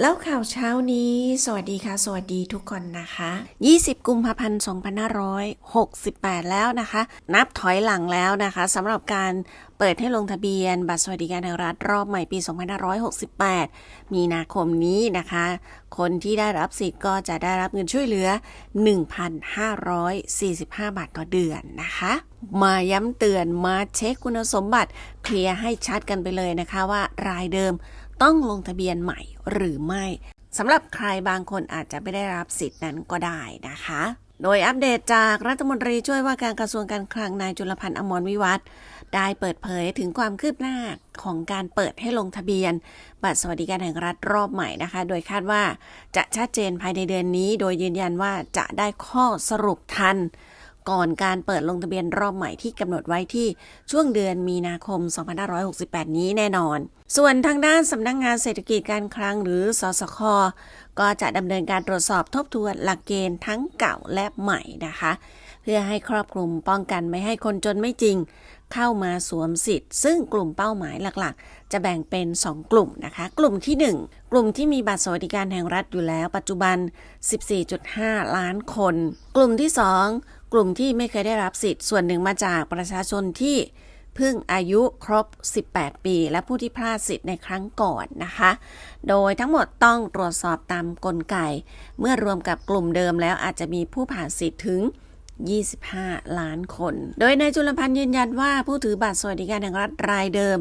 แล้วข่าวเช้านี้ สวัสดีค่ะ สวัสดีทุกคนนะคะ 20 กุมภาพันธ์ 2568 แล้วนะคะ นับถอยหลังแล้วนะคะสำหรับการเปิดให้ลงทะเบียน บัตรสวัสดิการแห่งรัฐรอบใหม่ปี 2568 มีนาคมนี้นะคะ คนที่ได้รับสิทธิ์ก็จะได้รับเงินช่วยเหลือ 1,545 บาทต่อเดือนนะคะ มาย้ำเตือนมาเช็คคุณสมบัติ เคลียร์ให้ชัดกันไปเลยนะคะว่ารายเดิม ต้องลงทะเบียนใหม่หรือไม่สำหรับใครบางคนอาจจะไม่ได้รับสิทธิ์นั้นก็ได้นะคะ โดยอัปเดตจากรัฐมนตรีช่วยว่าการกระทรวงการคลังนายจุลพันธ์อมรวิวัฒน์ได้เปิดเผยถึงความคืบหน้าของการเปิดให้ลงทะเบียน บัตรสวัสดิการแห่งรัฐรอบใหม่นะคะ โดยคาดว่าจะชัดเจนภายในเดือนนี้ โดยยืนยันว่าจะได้ข้อสรุปทัน ก่อนการเปิดลงทะเบียนรอบใหม่ที่กำหนดไว้ที่ช่วงเดือนมีนาคม 2568 นี้แน่นอน ส่วนทางด้านสำนักงงานเศรษฐกิจการคลังหรือสสค ก็จะดำเนินการตรวจสอบทบทวนหลักเกณฑ์ทั้งเก่าและใหม่นะคะ เพื่อให้ครอบคลุมป้องกันไม่ให้คนจนไม่จริง เข้ามาสวมสิทธิ์ ซึ่งกลุ่มเป้าหมายหลักๆ จะแบ่งเป็น 2 กลุ่มนะคะ กลุ่มที่ 1 กลุ่มที่มีบัตรสวัสดิการแห่งรัฐอยู่แล้วปัจจุบัน 14.5 ล้านคน กลุ่มที่ 2 กลุ่มที่ไม่เคยได้รับสิทธิ์ส่วนหนึ่งมาจากประชาชนที่เพิ่งอายุครบ 18 ปี และผู้ที่พลาดสิทธิ์ในครั้งก่อนนะคะ โดยทั้งหมดต้องตรวจสอบตามกลไก เมื่อรวมกับกลุ่มเดิมแล้วอาจจะมีผู้ผ่านสิทธิ์ถึง 25 ล้านคน โดยนายจุลพันธ์ยืนยันว่าผู้ถือบัตรสวัสดิการแห่งรัฐรายเดิม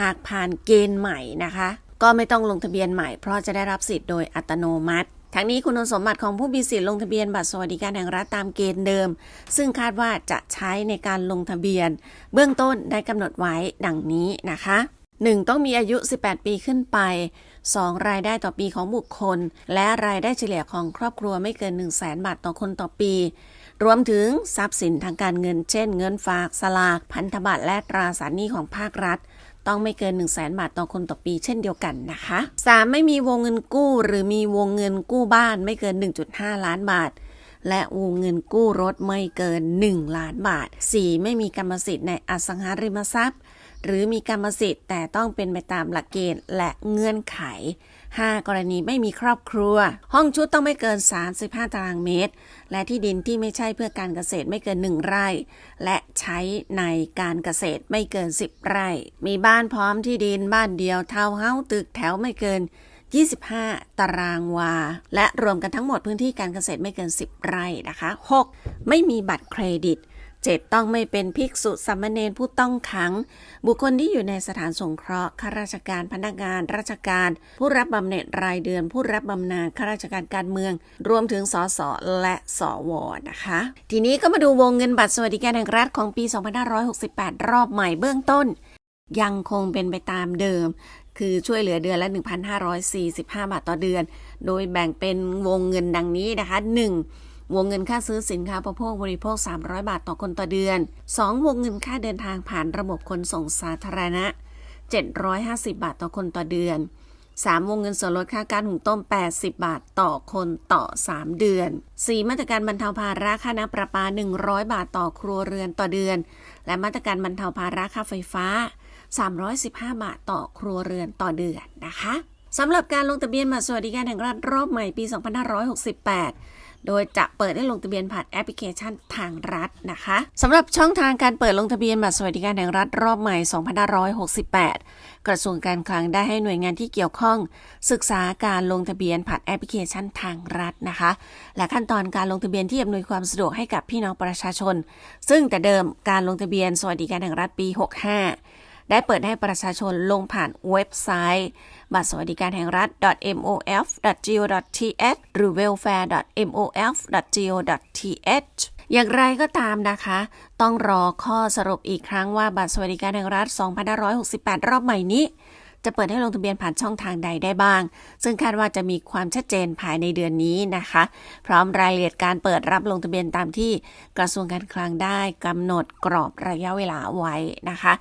หากผ่านเกณฑ์ใหม่นะคะ ก็ไม่ต้องลงทะเบียนใหม่เพราะจะได้รับสิทธิ์โดยอัตโนมัติ ทั้งนี้คุณสมบัติของผู้มีสิทธิ์ลงทะเบียนบัตรสวัสดิการแห่งรัฐตามเกณฑ์เดิม ซึ่งคาดว่าจะใช้ในการลงทะเบียน เบื้องต้นได้กำหนดไว้ดังนี้นะคะ 1. ต้องมีอายุ 18 ปีขึ้นไป 2. รายได้ต่อปีของบุคคล และรายได้เฉลี่ยของครอบครัวไม่เกิน 1 0 0 0 0แบาทต่อคนต่อปี รวมถึงทรัพย์สินทางการเงิน เช่น เงินฝาก สลาก พันธบัตรและตราสารหนี้ของภาครัฐ ต้องไม่เกิน 1 0 0 0 0แบาทต่อคนต่อปีเช่นเดียวกันนะคะ 3. ไม่มีวงเงินกู้ หรือมีวงเงินกู้บ้านไม่เกิน 1.5 ล้านบาท และวงเงินกู้รถไม่เกิน 1 ล้านบาท 4. ไม่มีกรรมสิทธิ์ในอสังหาริมทรัพย์ หรือมีกรรมสิทธิ์ แต่ต้องเป็นไปตามหลักเกณฑ์และเงื่อนไข 5. กรณีไม่มีครอบครัว ห้องชุดต้องไม่เกิน 35 ตารางเมตร และที่ดินที่ไม่ใช่เพื่อการเกษตรไม่เกิน 1 ไร่ และใช้ในการเกษตรไม่เกิน 10 ไร่ มีบ้านพร้อมที่ดินบ้านเดียวเทาเฮ้าตึกแถวไม่เกิน25 ตารางวา และรวมกันทั้งหมดพื้นที่การเกษตรไม่เกิน 10 ไร่นะคะ 6. ไม่มีบัตรเครดิต 7. ต้องไม่เป็นภิกษุสามเณรผู้ต้องขัง บุคคลที่อยู่ในสถานสงเคราะห์ข้าราชการพนักงาน ราชการ ผู้รับบำเหน็จรายเดือน ผู้รับบำนาญข้าราชการการเมือง รวมถึงสสและสวนะคะ ทีนี้ก็มาดูวงเงินบัตรสวัสดิการแห่งรัฐของปี 2568 รอบใหม่เบื้องต้น ยังคงเป็นไปตามเดิมคือช่วยเหลือเดือนละ 1,545 บาทต่อเดือน โดยแบ่งเป็นวงเงินดังนี้นะคะ 1. วงเงินค่าซื้อสินค้าประโภคบริโภค 300 บาทต่อคนต่อเดือน 2. วงเงินค่าเดินทางผ่านระบบขนส่งสาธารณะ 750 บาทต่อคนต่อเดือน 3. วงเงินส่วนลดค่าการหุงต้ม 80 บาทต่อคนต่อ 3 เดือน 4. มาตรการบรรเทาภาระค่าน้ำประปา 100 บาทต่อครัวเรือนต่อเดือน และมาตรการบรรเทาภาระค่าไฟฟ้า 315 บาทต่อครัวเรือนต่อเดือนนะคะสำหรับการลงทะเบียนบัตรสวัสดิการแห่งรัฐรอบใหม่ปี 2568 โดยจะเปิดให้ลงทะเบียนผ่านแอปพลิเคชันทางรัฐนะคะสำหรับช่องทางการเปิดลงทะเบียนบัตรสวัสดิการแห่งรัฐรอบใหม่ 2568 กระทรวงการคลังได้ให้หน่วยงานที่เกี่ยวข้อง ศึกษาการลงทะเบียนผ่านแอปพลิเคชันทางรัฐนะคะ และขั้นตอนการลงทะเบียนที่อำนวยความสะดวกให้กับพี่น้องประชาชน ซึ่งแต่เดิมการลงทะเบียนสวัสดิการแห่งรัฐปี 65 ได้เปิดให้ประชาชนลงผ่านเว็บไซต์ บัตรสวัสดิการแห่งรัฐ mof.go.th หรือ welfare.mof.go.th อย่างไรก็ตามนะคะ ต้องรอข้อสรุปอีกครั้งว่าบัตรสวัสดิการแห่งรัฐ 2568 รอบใหม่นี้ จะเปิดให้ลงทะเบียนผ่านช่องทางใดได้บ้าง ซึ่งคาดว่าจะมีความชัดเจนภายในเดือนนี้นะคะ พร้อมรายละเอียดการเปิดรับลงทะเบียนตามที่กระทรวงการคลังได้กำหนดกรอบระยะเวลาไว้นะคะ